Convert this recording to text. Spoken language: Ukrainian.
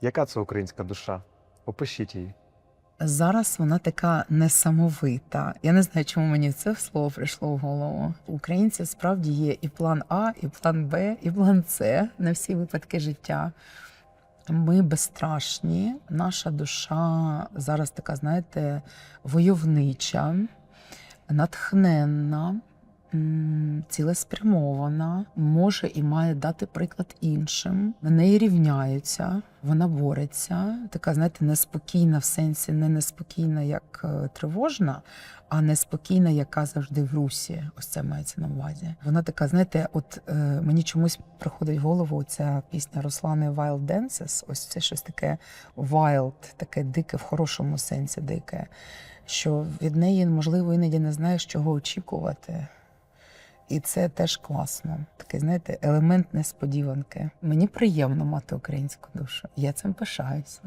Яка це українська душа? Опишіть її. Зараз вона така несамовита. Я не знаю, чому мені це слово прийшло в голову. У українців справді є і план А, і план Б, і план С на всі випадки життя. Ми безстрашні. Наша душа зараз така, знаєте, войовнича, натхненна, цілеспрямована, може і має дати приклад іншим. На неї рівняються, вона бореться. Така, знаєте, неспокійна в сенсі, не неспокійна, як е, тривожна, а неспокійна, яка завжди в русі. Ось це мається на увазі. Вона така, знаєте, от е, мені чомусь приходить в голову ця пісня Руслани Wild Dances. Ось це щось таке wild, таке дике, в хорошому сенсі дике. Що від неї, можливо, іноді не знаєш, чого очікувати. І це теж класно. Такий, знаєте, елемент несподіванки. Мені приємно мати українську душу. Я цим пишаюся.